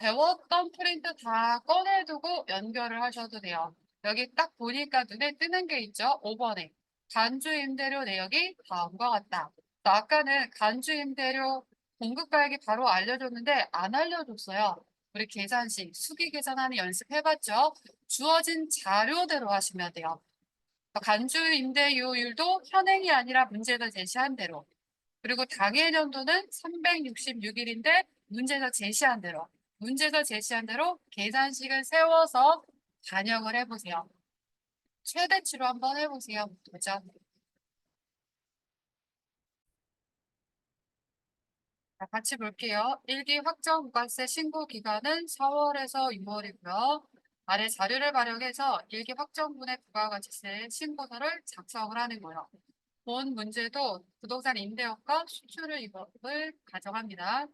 배웠던 프린트 다 꺼내두고 연결을 하셔도 돼요. 여기 딱 보니까 눈에 뜨는 게 있죠? 5번에. 간주 임대료 내역이 다음과 같다. 아까는 간주 임대료 공급가액이 바로 알려줬는데 안 알려줬어요. 우리 계산식, 수기 계산하는 연습해봤죠? 주어진 자료대로 하시면 돼요. 간주 임대료율도 현행이 아니라 문제에서 제시한 대로. 그리고 당해 년도는 366일인데 문제에서 제시한 대로. 문제에서 제시한 대로 계산식을 세워서 반영을 해보세요. 최대치로 한번 해보세요. 도전. 자, 같이 볼게요. 1기 확정 부가세 신고 기간은 4월에서 6월이고요. 아래 자료를 활용해서 1기 확정분의 부가가치세 신고서를 작성을 하는 거예요. 본 문제도 부동산 임대업과 수출을 가정합니다.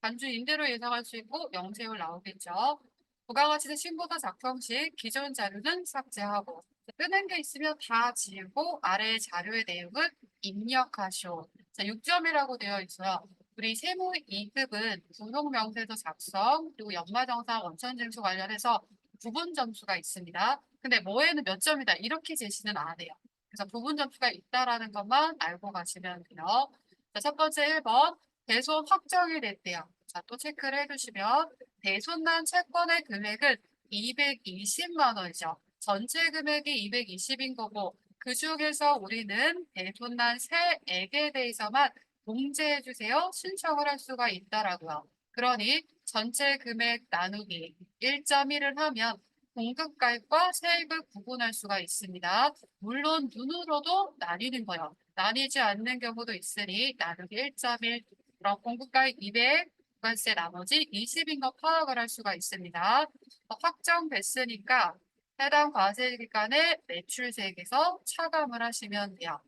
간주 임대로 예상할 수 있고 영세율 나오겠죠. 부가가치세 신고서 작성 시 기존 자료는 삭제하고 뜨는 게 있으면 다 지우고 아래 자료의 내용은 입력하시오. 자, 6점이라고 되어 있어요. 우리 세무 2급은 분홍 명세서 작성 그리고 연마정산 원천징수 관련해서 부분 점수가 있습니다. 근데 뭐에는 몇 점이다 이렇게 제시는 안 해요. 그래서 부분 점수가 있다라는 것만 알고 가시면 돼요. 자, 첫 번째 1번 대손 확정이 됐대요. 자, 또 체크를 해주시면 대손난 채권의 금액은 220만 원이죠. 전체 금액이 220인 거고 그 중에서 우리는 대손난 세액에 대해서만 공제해 주세요. 신청을 할 수가 있다라고요. 그러니 전체 금액 나누기 1.1을 하면 공급가액과 세액을 구분할 수가 있습니다. 물론 눈으로도 나뉘는 거예요. 나뉘지 않는 경우도 있으니 나누기 1.1 그럼 공급가액 200 부가세 나머지 20인 거 파악을 할 수가 있습니다. 어, 확정됐으니까 해당 과세 기간의 매출세액에서 차감을 하시면 돼요.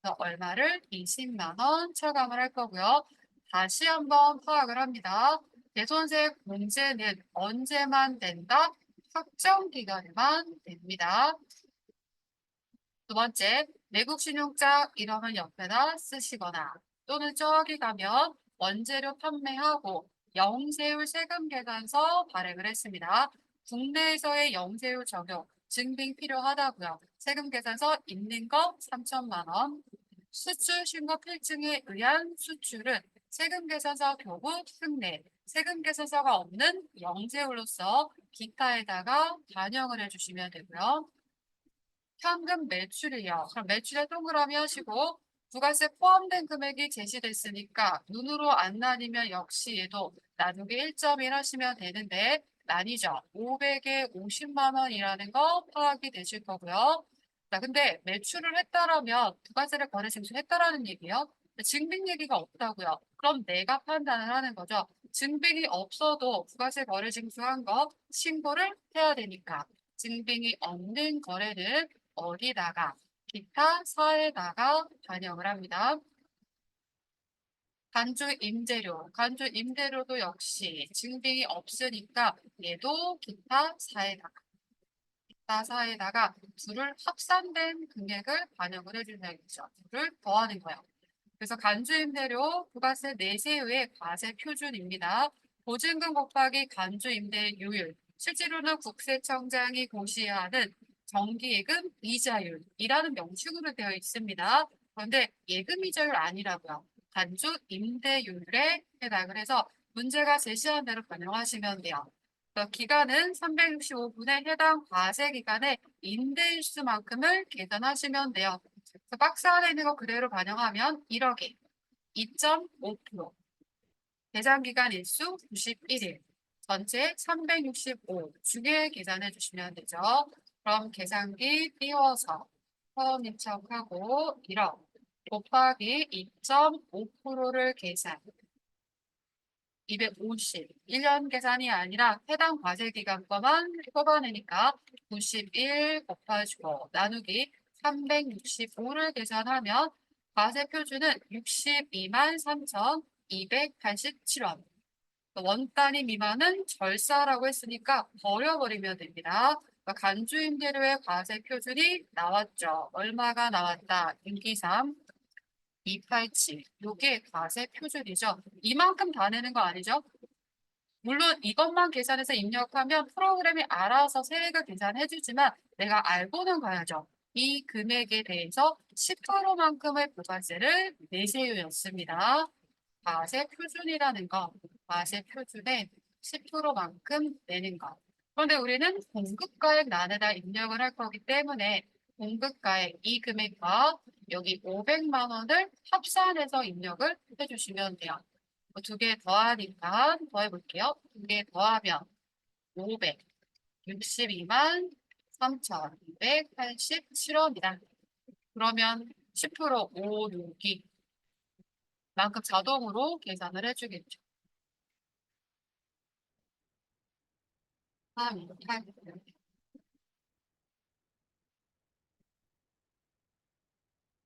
그래서 얼마를 20만 원 차감을 할 거고요. 다시 한번 파악을 합니다. 대손세 공제는 언제만 된다? 확정 기간에만 됩니다. 두 번째, 내국 신용자 이러면 옆에다 쓰시거나 또는 저기 가면 원재료 판매하고 영세율 세금 계산서 발행을 했습니다. 국내에서의 영세율 적용 증빙 필요하다고요. 세금 계산서 있는 거 3천만 원. 수출 신고 필증에 의한 수출은 세금 계산서 교부 특례, 세금 계산서가 없는 영세율로서 기타에다가 반영을 해주시면 되고요. 현금 매출이요. 그럼 매출에 동그라미 하시고 부가세 포함된 금액이 제시됐으니까 눈으로 안 나뉘면 역시 얘도 나누기 1.1 하시면 되는데 나뉘죠. 500에 50만 원이라는 거 파악이 되실 거고요. 자, 근데 매출을 했다라면 부가세를 거래 징수했다라는 얘기예요. 증빙 얘기가 없다고요. 그럼 내가 판단을 하는 거죠. 증빙이 없어도 부가세 거래 징수한 거 신고를 해야 되니까 증빙이 없는 거래는 어디다가 기타 사에다가 반영을 합니다. 간주 임대료, 간주 임대료도 역시 증빙이 없으니까 얘도 기타 사에다가 기타 사에다가 둘을 합산된 금액을 반영을 해준다겠죠. 둘을 더하는 거예요. 그래서 간주 임대료 부가세 내세의 과세 표준입니다. 보증금 곱하기 간주 임대료율 실제로는 국세청장이 고시하는 정기예금 이자율이라는 명칭으로 되어 있습니다. 그런데 예금 이자율 아니라고요. 단주 임대율에 해당을 해서 문제가 제시한 대로 반영하시면 돼요. 기간은 365분의 해당 과세 기간의 임대일수만큼을 계산하시면 돼요. 박스 안에 있는 거 그대로 반영하면 1억에 2.5% 대상 기간 일수 91일 전체 365 중에 계산해 주시면 되죠. 그럼 계산기 띄워서 처음 입력하고 1억 곱하기 2.5%를 계산. 250 1년 계산이 아니라 해당 과세 기간 거만 뽑아내니까 91 곱하시고 나누기 365를 계산하면 과세 표준은 62만 3,287원. 원 단위 미만은 절사라고 했으니까 버려버리면 됩니다. 간주 임대료의 과세 표준이 나왔죠. 얼마가 나왔다. 인기삼 287. 요게 과세 표준이죠. 이만큼 다 내는 거 아니죠? 물론 이것만 계산해서 입력하면 프로그램이 알아서 세액을 계산해 주지만 내가 알고는 가야죠. 이 금액에 대해서 10%만큼의 부가세를 내세요였습니다. 과세 표준이라는 거, 과세 표준에 10%만큼 내는 것. 그런데 우리는 공급가액 난에다 입력을 할 거기 때문에 공급가액 이 금액과 여기 500만 원을 합산해서 입력을 해주시면 돼요. 두 개 더하니까 더해볼게요. 두 개 더하면 500, 62만 3,287원이다. 그러면 10% 5, 6이 만큼 자동으로 계산을 해주겠죠. 3, 8,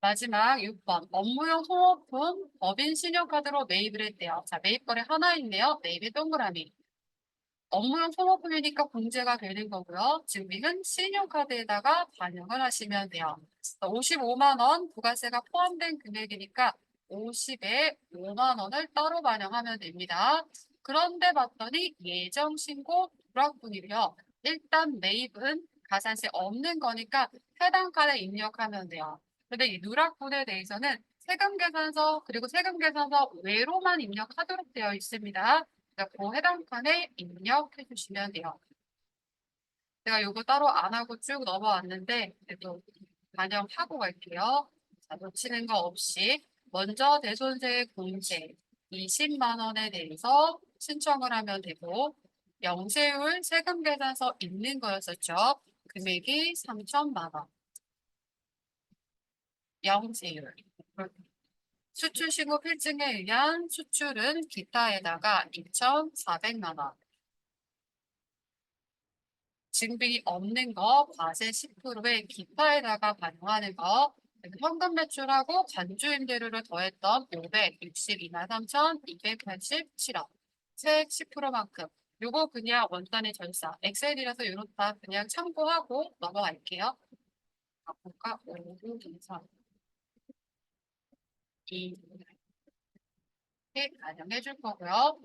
마지막 6번 업무용 소모품 법인 신용카드로 매입을 했대요. 자, 매입 거래 하나 있네요. 매입의 동그라미. 업무용 소모품이니까 공제가 되는 거고요. 증빙은 신용카드에다가 반영을 하시면 돼요. 55만 원 부가세가 포함된 금액이니까 50에 5만 원을 따로 반영하면 됩니다. 그런데 봤더니 예정 신고 불확분이고요. 일단 매입은 가산세 없는 거니까 해당 칸에 입력하면 돼요. 근데 이 누락분에 대해서는 세금 계산서 그리고 세금 계산서 외로만 입력하도록 되어 있습니다. 그러니까 그 해당 칸에 입력해 주시면 돼요. 제가 이거 따로 안 하고 쭉 넘어왔는데 그래도 반영하고 갈게요. 자, 놓치는 거 없이 먼저 대손세 공제 20만 원에 대해서 신청을 하면 되고 영세율 세금 계산서 있는 거였었죠. 금액이 3천만 원. 영세율. 수출 신고 필증에 의한 수출은 기타에다가 2,400만 원. 증빙이 없는 거 과세 10%에 기타에다가 반영하는 거 현금 매출하고 간주 임대료를 더했던 562만 3,287원. 세액 10%만큼. 요거 그냥 원단의 전사. 엑셀이라서 이렇다 그냥 참고하고 넘어갈게요. 아까 5, 2, 3. 이 이렇게 반영해 줄 거고요.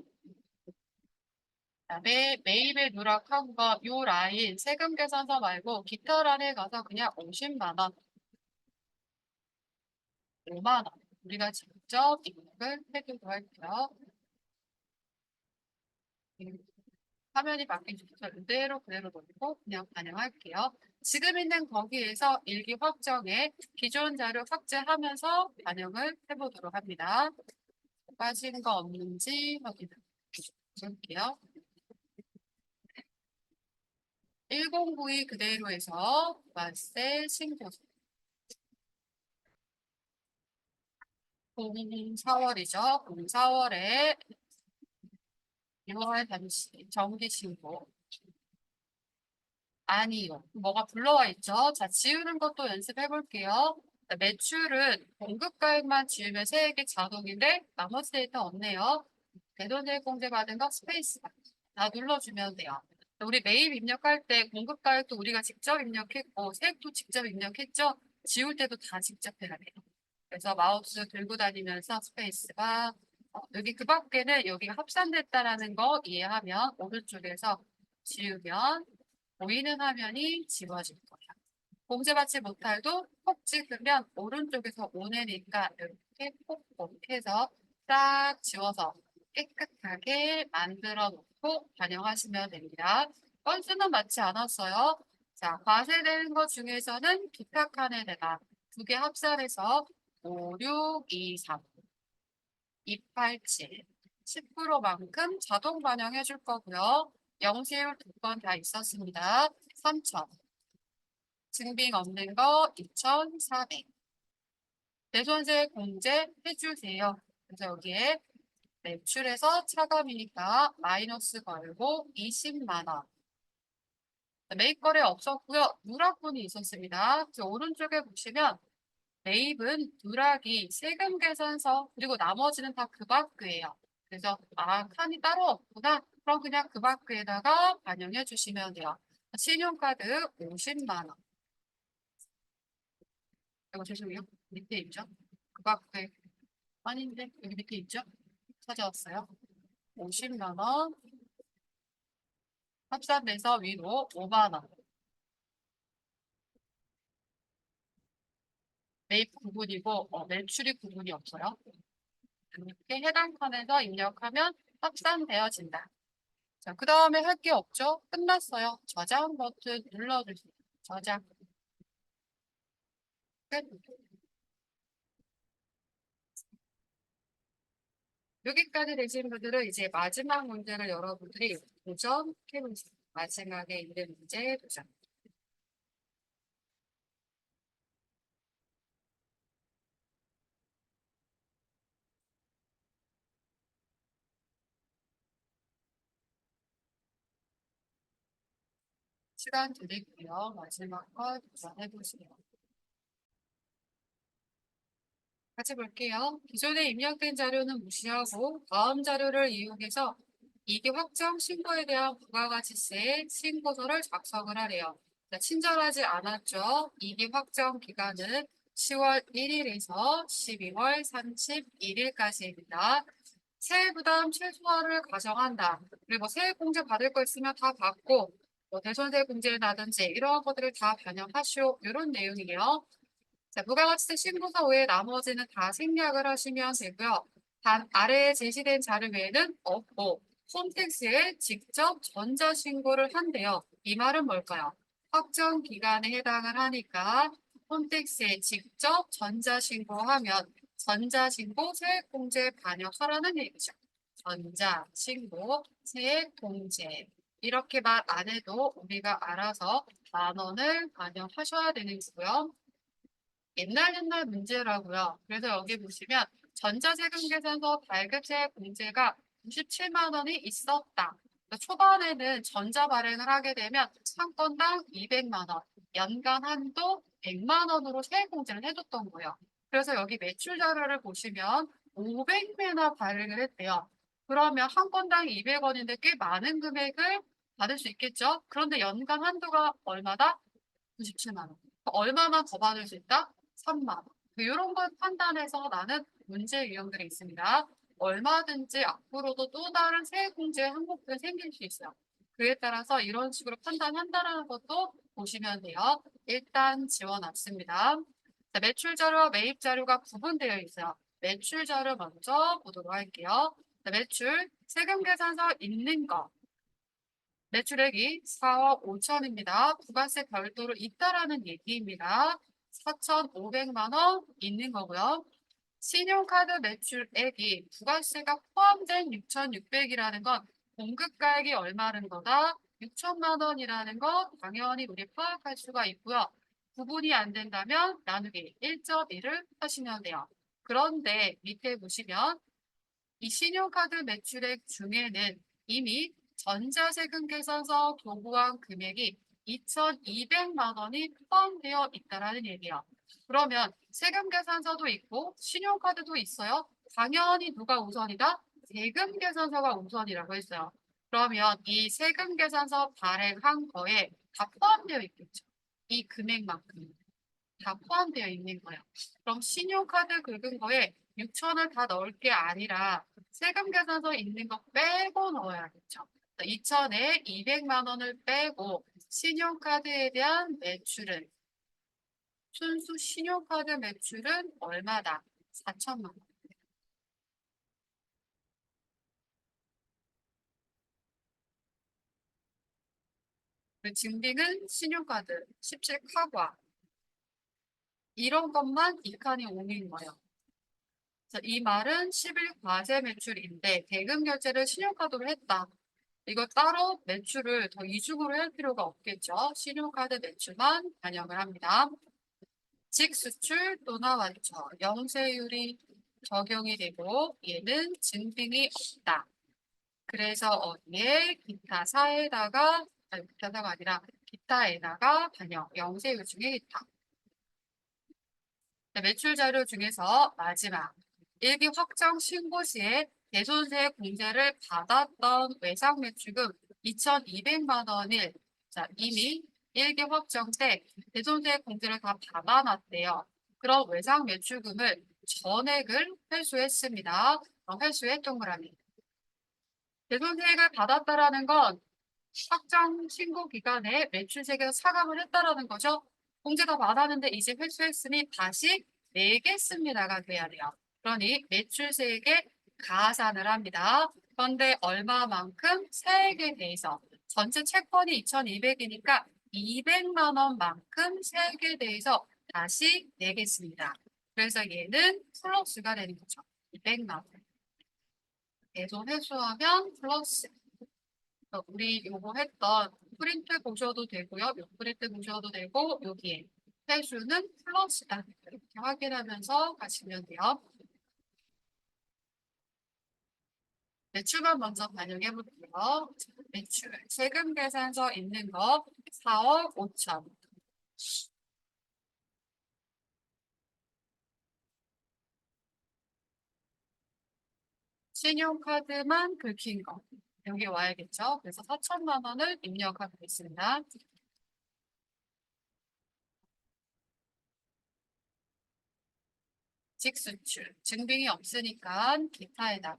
그다음에 매입에 누락한 거 요 라인 세금 계산서 말고 기타 란에 가서 그냥 50만 원, 5만 원 우리가 직접 입력을 해주도록 할게요. 음, 화면이 바뀌죠. 그대로 그대로 놓고 그냥 반영할게요. 지금 있는 거기에서 일기 확정에 기존 자료 삭제하면서 반영을 해보도록 합니다. 빠진 거 없는지 확인해 볼게요. 1092 그대로 해서 말세 신고서. 04월이죠. 04월에 6월 잠시 정기 신고. 아니요. 뭐가 불러와 있죠? 자, 지우는 것도 연습해 볼게요. 매출은 공급가액만 지우면 세액이 자동인데 나머지 데이터 없네요. 대돈세액 공제 받은 거 스페이스바. 다 눌러주면 돼요. 우리 매입 입력할 때 공급가액도 우리가 직접 입력했고 세액도 직접 입력했죠? 지울 때도 다 직접 해야 돼요. 그래서 마우스 들고 다니면서 스페이스바 어, 여기 그 밖에는 여기가 합산됐다라는 거 이해하면 오른쪽에서 지우면 보이는 화면이 지워질 거예요. 공제받지 못할도 콕 찍으면 오른쪽에서 오내니까 이렇게 콕콕 해서 딱 지워서 깨끗하게 만들어 놓고 반영하시면 됩니다. 건수는 맞지 않았어요. 자, 과세되는 것 중에서는 기타 칸에 내가 두 개 합산해서 5, 6, 2, 3, 287, 10%만큼 자동 반영해 줄 거고요. 영세율 두건다 있었습니다. 3천. 증빙 없는 거 2,400. 대손세 공제 해주세요. 그래서 여기에 매출에서 차감이니까 마이너스 걸고 20만 원. 매입 거래 없었고요. 누락분이 있었습니다. 오른쪽에 보시면 매입은 누락이 세금 계산서 그리고 나머지는 다 그 밖이에요. 그래서 아 칸이 따로 없구나. 그럼 그냥 그 밖에다가 반영해 주시면 돼요. 신용카드 50만 원. 이거 죄송해요. 밑에 있죠? 그 밖에 아닌데 여기 밑에 있죠? 찾아왔어요. 50만 원 합산돼서 위로 5만 원. 매입 구분이고 어, 매출이 구분이 없어요. 이렇게 해당 칸에서 입력하면 합산되어진다. 자, 그 다음에 할 게 없죠? 끝났어요. 저장 버튼 눌러주세요. 저장. 끝. 여기까지 되신 분들은 이제 마지막 문제를 여러분들이 도전해보세요. 마지막에 있는 문제 도전. 시간 드리고요. 마지막 거 도전해 보세요. 같이 볼게요. 기존에 입력된 자료는 무시하고 다음 자료를 이용해서 이기 확정 신고에 대한 부가가치세 신고서를 작성을 하래요. 자, 친절하지 않았죠? 이기 확정 기간은 10월 1일에서 12월 31일까지입니다. 세액 부담 최소화를 가정한다. 그리고 세액 공제 받을 거 있으면 다 받고 뭐 대손세 공제라든지 이런 것들을 다 반영하시오. 이런 내용이에요. 자, 부가가치세 신고서 외에 나머지는 다 생략을 하시면 되고요. 단 아래에 제시된 자료 외에는 없고 홈택스에 직접 전자신고를 한대요. 이 말은 뭘까요? 확정 기간에 해당을 하니까 홈택스에 직접 전자신고하면 전자신고 세액공제 반영하라는 얘기죠. 전자신고 세액공제 이렇게 말 안 해도 우리가 알아서 만 원을 반영하셔야 되는 거고요. 옛날 옛날 문제라고요. 그래서 여기 보시면 전자세금 계산서 발급세 공제가 97만 원이 있었다. 그러니까 초반에는 전자 발행을 하게 되면 한 건당 200만 원, 연간 한도 100만 원으로 세액 공제를 해줬던 거예요. 그래서 여기 매출 자료를 보시면 500매나 발행을 했대요. 그러면 한 건당 200원인데 꽤 많은 금액을 받을 수 있겠죠? 그런데 연간 한도가 얼마다? 97만 원. 얼마만 더 받을 수 있다? 3만 원. 이런 걸 판단해서 나는 문제 유형들이 있습니다. 얼마든지 앞으로도 또 다른 세액 공제 항목들이 생길 수 있어요. 그에 따라서 이런 식으로 판단한다라는 것도 보시면 돼요. 일단 지원 왔습니다. 자, 매출 자료와 매입 자료가 구분되어 있어요. 매출 자료 먼저 보도록 할게요. 자, 매출 세금 계산서 있는 거. 매출액이 4억 5천입니다. 부가세 별도로 있다라는 얘기입니다. 4,500만 원 있는 거고요. 신용카드 매출액이 부가세가 포함된 6,600이라는 건 공급가액이 얼마는 거다? 6천만 원이라는 거 당연히 우리 파악할 수가 있고요. 구분이 안 된다면 나누기 1.1을 하시면 돼요. 그런데 밑에 보시면 이 신용카드 매출액 중에는 이미 전자세금 계산서 교부한 금액이 2,200만 원이 포함되어 있다라는 얘기예요. 그러면 세금 계산서도 있고 신용카드도 있어요. 당연히 누가 우선이다? 세금 계산서가 우선이라고 했어요. 그러면 이 세금 계산서 발행한 거에 다 포함되어 있겠죠. 이 금액만큼 다 포함되어 있는 거예요. 그럼 신용카드 긁은 거에 6천을 다 넣을 게 아니라 세금 계산서 있는 거 빼고 넣어야겠죠. 2천에 200만 원을 빼고 신용카드에 대한 매출은 순수 신용카드 매출은 얼마다? 4천만 원. 그 증빙은 신용카드 17카과 이런 것만 이 칸이 옮긴 거예요. 자, 이 말은 11 과세 매출인데 대금 결제를 신용카드로 했다. 이거 따로 매출을 더 이중으로 할 필요가 없겠죠. 신용카드 매출만 반영을 합니다. 직수출 또 나왔죠. 영세율이 적용이 되고 얘는 증빙이 없다. 그래서 어디에 기타 사에다가 아니 기타 사가 아니라 기타에다가 반영 영세율 중에 기타. 자, 매출 자료 중에서 마지막 일기 확정 신고 시에 대손세 공제를 받았던 외상 매출금 2,200만 원을 자, 이미 일기 확정 때 대손세 공제를 다 받아놨대요. 그럼 외상 매출금을 전액을 회수했습니다. 회수의 동그라미. 대손세액을 받았다라는 건 확정 신고 기간에 매출세계에서 차감을 했다라는 거죠. 공제가 받았는데 이제 회수했으니 다시 내겠습니다가 돼야 돼요. 그러니 매출세액에 가산을 합니다. 그런데 얼마만큼 세액에 대해서 전체 채권이 2,200이니까 200만 원만큼 세액에 대해서 다시 내겠습니다. 그래서 얘는 플러스가 되는 거죠. 200만 원. 계속 회수하면 플러스. 어, 우리 요거 했던 프린트 보셔도 되고요. 요 프린트 보셔도 되고 여기에 회수는 플러스다. 이렇게 확인하면서 가시면 돼요. 매출만 먼저 반영해 볼게요. 매출 세금 계산서 있는 거 4억 5천. 신용카드만 긁힌 거. 여기 와야겠죠? 그래서 4천만 원을 입력하고 있습니다. 직수출, 증빙이 없으니까 기타에다가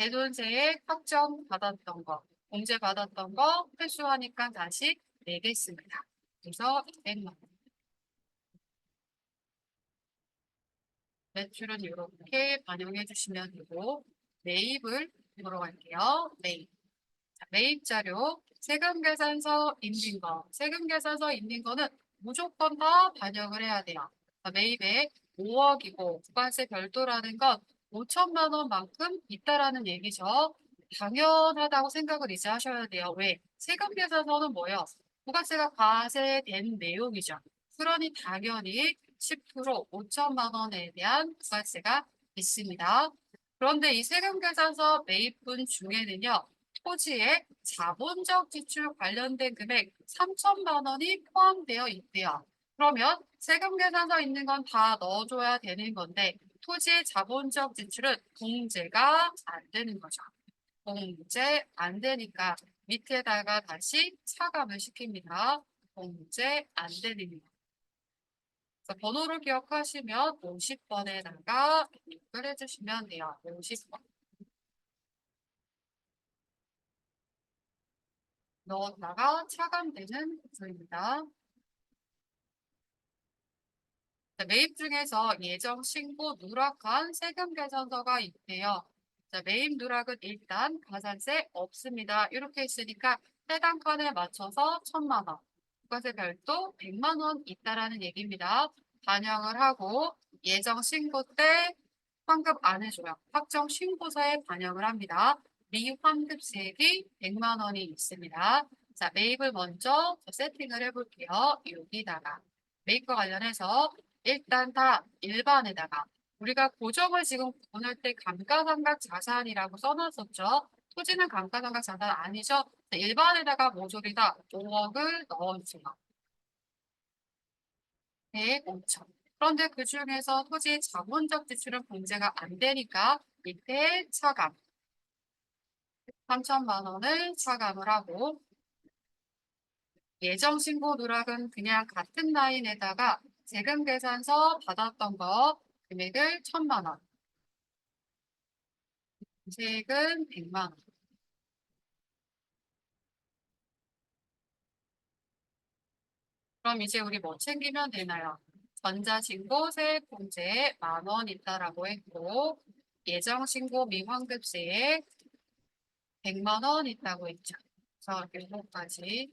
대돈세액 확정 받았던 거, 공제 받았던 거 회수하니까 다시 내겠습니다. 그래서 200만 원. 매출은 이렇게 반영해 주시면 되고 매입을 보러 갈게요. 매입. 자, 매입 자료 세금 계산서 있는 거. 세금 계산서 있는 거는 무조건 다 반영을 해야 돼요. 자, 매입에 5억이고 부가세 별도라는 건 5천만 원만큼 있다라는 얘기죠. 당연하다고 생각을 이제 하셔야 돼요. 왜? 세금 계산서는 뭐예요? 부가세가 과세된 내용이죠. 그러니 당연히 10% 5천만 원에 대한 부가세가 있습니다. 그런데 이 세금 계산서 매입분 중에는요. 토지의 자본적 지출 관련된 금액 3천만 원이 포함되어 있대요. 그러면 세금 계산서 있는 건 다 넣어줘야 되는 건데 토지의 자본적 지출은 공제가 안 되는 거죠. 공제 안 되니까 밑에다가 다시 차감을 시킵니다. 공제 안 되는 거. 번호를 기억하시면 50번에다가 입력을 해주시면 돼요. 50번. 넣었다가 차감되는 구조입니다. 자, 매입 중에서 예정 신고 누락한 세금 계산서가 있대요. 자, 매입 누락은 일단 가산세 없습니다. 이렇게 있으니까 해당 칸에 맞춰서 천만 원. 부가세 별도 100만 원 있다라는 얘기입니다. 반영을 하고 예정 신고 때 환급 안 해줘요. 확정 신고서에 반영을 합니다. 미환급세액이 100만 원이 있습니다. 자, 매입을 먼저 세팅을 해볼게요. 여기다가 매입과 관련해서 일단 다 일반에다가 우리가 고정을 지금 보낼 때 감가상각 자산이라고 써놨었죠. 토지는 감가상각 자산 아니죠. 자, 일반에다가 모조리 다 5억을 넣어주세요. 100, 5천. 그런데 그 중에서 토지 자본적 지출은 공제가 안 되니까 밑에 차감. 3천만 원을 차감을 하고 예정 신고 누락은 그냥 같은 라인에다가 세금 계산서 받았던 거 금액을 천만 원. 세액은 100만 원. 그럼 이제 우리 뭐 챙기면 되나요? 전자신고 세액공제 만 원 있다라고 했고 예정 신고 미환급세액 100만 원 있다고 했죠. 그래서 요거까지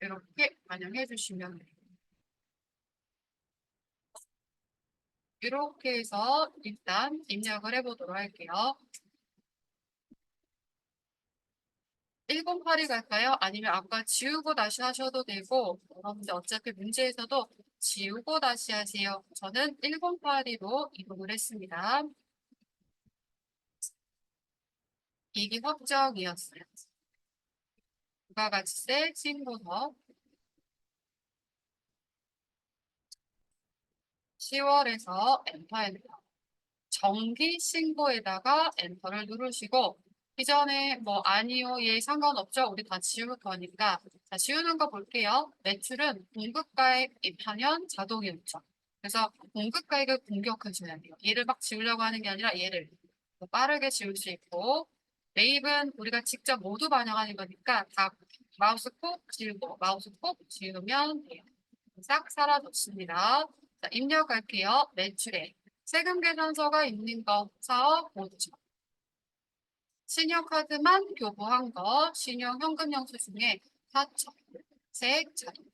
이렇게 반영해 주시면 돼요. 이렇게 해서 일단 입력을 해보도록 할게요. 108이 갈까요? 아니면 아까 지우고 다시 하셔도 되고 여러분들 어차피 문제에서도 지우고 다시 하세요. 저는 108이로 이동을 했습니다. 이기 확정이었어요. 부가가치세 신고서 10월에서 엔터 엔터 정기 신고에다가 엔터를 누르시고 이전에 뭐 아니요 예 상관없죠. 우리 다 지울 거니까. 자 지우는 거 볼게요. 매출은 공급가액 입하면 자동이었죠. 그래서 공급가액을 공격하셔야 돼요. 얘를 막 지우려고 하는 게 아니라 얘를 더 빠르게 지울 수 있고 매입은 우리가 직접 모두 반영하는 거니까 다 마우스 콕 지우고 마우스 콕 지우면 돼요. 싹 사라졌습니다. 자, 입력할게요. 매출액. 세금 계산서가 있는 거 사업 5천. 신용카드만 교부한 거, 신용 현금 영수 중에 4천. 세액 자료.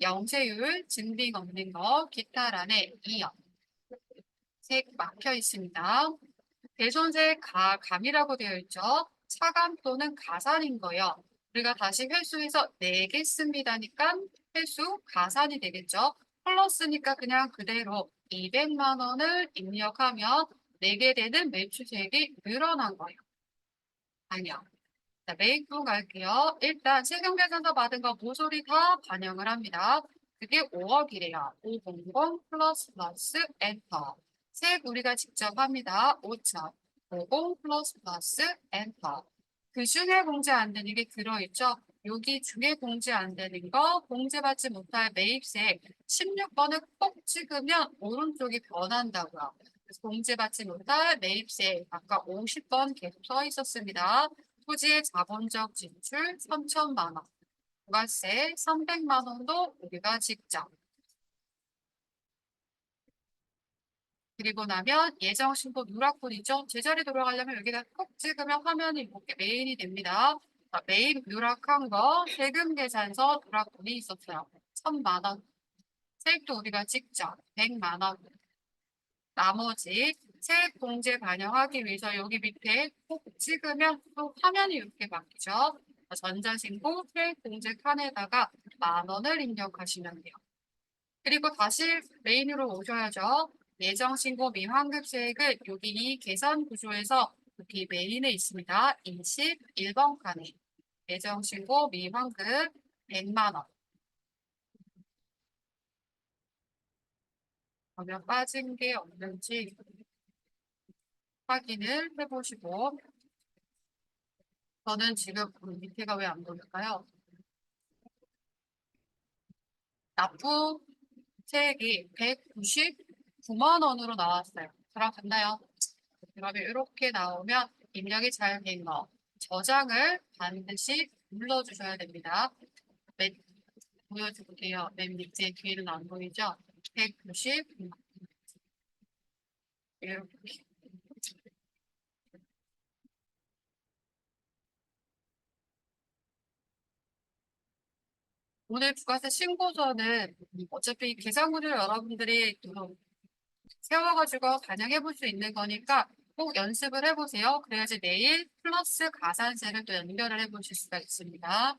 영세율 증빙 없는 거, 기타란에 2억. 세액 막혀 있습니다. 대손세 가, 감이라고 되어 있죠. 차감 또는 가산인 거예요. 우리가 다시 회수해서 내겠습니다니까 회수 가산이 되겠죠. 플러스니까 그냥 그대로 200만 원을 입력하면 내게 되는 매출액이 늘어난 거예요. 아니요. 자, 메이크 갈게요. 일단 세금 계산서 받은 거 모조리 다 반영을 합니다. 그게 5억이래요. 500 플러스 플러스 엔터. 세액 우리가 직접 합니다. 5천. 50 플러스 플러스 엔터. 그 중에 공제 안 되는 게 들어있죠. 여기 중에 공제 안 되는 거 공제받지 못할 매입세 16번을 꼭 찍으면 오른쪽이 변한다고요. 그래서 공제받지 못할 매입세 아까 50번 계속 써 있었습니다. 토지의 자본적 진출 3천만 원, 부가세 300만 원도 우리가 직접. 그리고 나면 예정 신고 누락분이죠. 제자리 돌아가려면 여기다 콕 찍으면 화면이 메인이 됩니다. 자, 메인 누락한 거 세금 계산서 누락분이 있었어요. 천만 원. 세액도 우리가 직접 100만 원. 나머지 세액 공제 반영하기 위해서 여기 밑에 콕 찍으면 또 화면이 이렇게 바뀌죠. 전자신고 세액 공제 칸에다가 만 원을 입력하시면 돼요. 그리고 다시 메인으로 오셔야죠. 예정신고 및 환급세액은 여기 이 계산 구조에서 여기 메인에 있습니다. 21번 칸에 예정신고 및 환급 100만 원. 그러면 빠진 게 없는지 확인을 해보시고 저는 지금 음, 밑에가 왜 안 보일까요? 납부 세액이 199만 원으로 나왔어요. 들어갔나요? 그러면 이렇게 나오면 입력이 잘된 거. 저장을 반드시 눌러주셔야 됩니다. 맨, 보여줄게요. 맨 밑에 뒤에는 안 보이죠? 199만 이렇게. 오늘 부가세 신고서는 어차피 계산구를 여러분들이 또 세워가지고 반영해 볼 수 있는 거니까 꼭 연습을 해보세요. 그래야지 내일 플러스 가산세를 또 연결을 해보실 수가 있습니다.